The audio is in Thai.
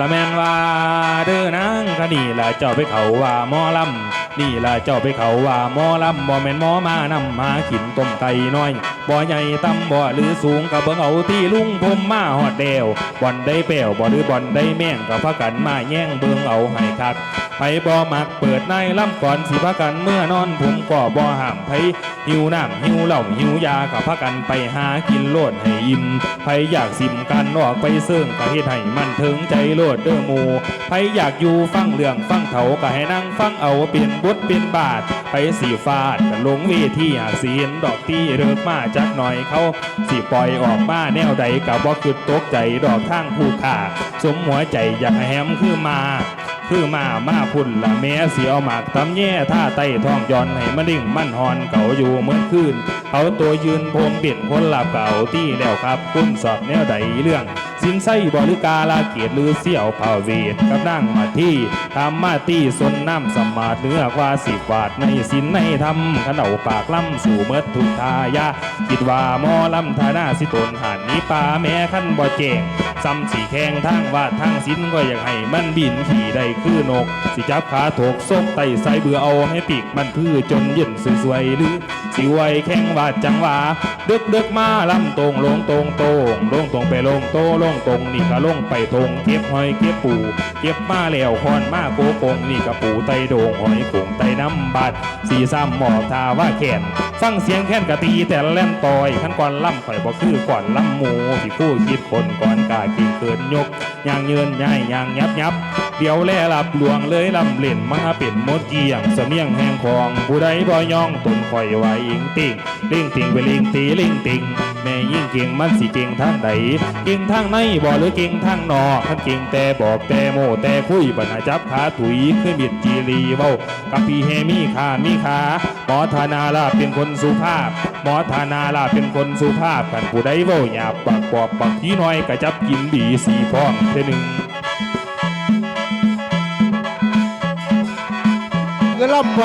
ละแมนว่าเด้อนางก็นี่ละเจ้าไปเขาว่าหมอลำนี่ละเจ้าไปเขาว่าหมอลำบ่แม่นหมอมานำมากินต้มไก่น้อยบ่ใหญ่ต่ำบ่หรือสูงกะเบิ่งเอาที่ลุงผมมาฮอดเดวบ่อนได้แป้วบ่หรือบ่อนได้แม่งกะพากันมาแย่งเบิ่งเอาให้คัก ไผบ่มักเปิดในลำก่อนสิพากันเมื่อนอนผมก็บ่ห้ามไผหิวน้ำหิวเหล้าหิวยาก็พากันไปหากินโลดให้อิ่มไผอยากสิมกันออกไปเสิ่งก็เฮ็ดให้มันถึงใจโลดเด้อหมูไผอยากอยู่ฟังเรื่องฟังเถาก็ให้นั่งฟังเอาเปลี่ยนบทเปลี่ยนบาทไปสีฟาดก็ลงเวทีหากสิเห็นดอกที่เริกมาจักหน่อยเขาสิปล่อยออกมาแนวใดก็บ่คือตกใจดอกทางผู้ขาสมหัวใจอยากแฮมคือมา คือมามาพุ่นละแม่เสียวหมากตำแย่ท่าไต้ท้องย้อนให้มันดิ่งมันหอนเก่าอยู่เหมือนคืนเขาตัวยืนโพมเปลี่ยนคนหลับเก่าที่แล้วครับ คุณสอบแนวใดเรื่อง สินไส้บริกาลาเกียรติหรือเสี่ยวเผาเวทกับนั่งมาที่ทำมาตี้สนน้ำสมาดเนื้อกว่าสิบาทในสินในธรรมขนเอาปากล่ำสู่เมดทุกทายาคิดว่ามอลำทาหน้าสิตนหันนี้ป่าแม่ขั้นบ่แจงซ้ำสีแข้งทางวาดทางสินก็อยากให้มันบินขี่ได้คือนก สิจับขาถกซกไตใส่เบื่อเอาให้ปีกมันพื้จนเย็นสวยๆหรือสิไวแข้งวาดจังหวะดึกดึกมาลำตรงลงตรงตรงลงตรงไปลงโตลงตรงนี่ก็ลงไปตรงเก็บหอยเก็บปูเก็บมาแล้วคอนมาโกกงนี่ก็ปูไตโดงหอยกงไตน้ำบัดสีซ้ำหมอกทาว่าแขนฟังเสียงแค้นกะตีแต่ละแล่นต่อยขั้นก่อนล่ำข่อยบ่คือก่อนล่ำหมูพี่คู่คิดคนก่อนกากินเกินยกย่างเยินย่ายย่างยับยับเดี๋ยวแลหลับหลวงเลยลำเล่นมาเป็นมดเกียงเสมียงแห่งของผู้ใดบ่ย่องตนคอยไว้อิงติ่งลิงติ่งไปลิงตีลิงติ่งแม่ยิ่งเก่งมันสิเก่งทางใดเก่งทางในบ่หรือเก่งทางนอกท่านเก่งแต่บอกแต่โมแต่คุยปัญหาจับขาถุยขึ้นบิดจีรีเว้ากับพี่เฮมีขามีขาหมอธนาลาเป็นคนสุภาพ หมอธนาลาเป็นคนสุภาพกันผู้ใดเว้าหยาบปากปอบปากที่น้อยก็จับกินบีสีพร้อมเทหนึ่งเงินล่ำ